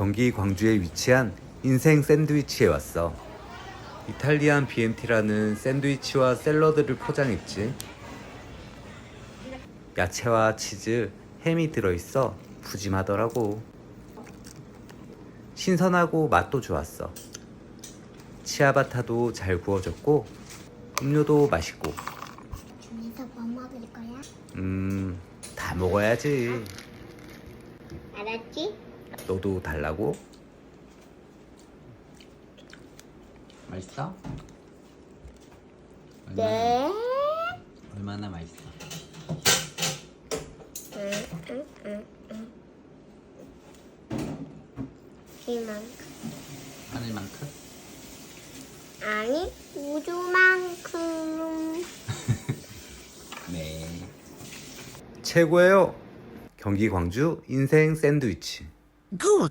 경기 광주에 위치한 인생 샌드위치에 왔어. 이탈리안 BMT라는 샌드위치와 샐러드를 포장했지. 야채와 치즈, 햄이 들어있어 푸짐하더라고. 신선하고 맛도 좋았어. 치아바타도 잘 구워졌고 음료도 맛있고 준이서 뭐 먹을 거야? 음 다 먹어야지. 알았지? 너도 달라고? 맛있어? 얼마나, 네. 얼마나 맛있어? 응, 응, 응, 응. 이만큼. 하늘만큼? 아니, 우주만큼. 네. 최고예요. 경기 광주 인생 샌드위치. Ghoul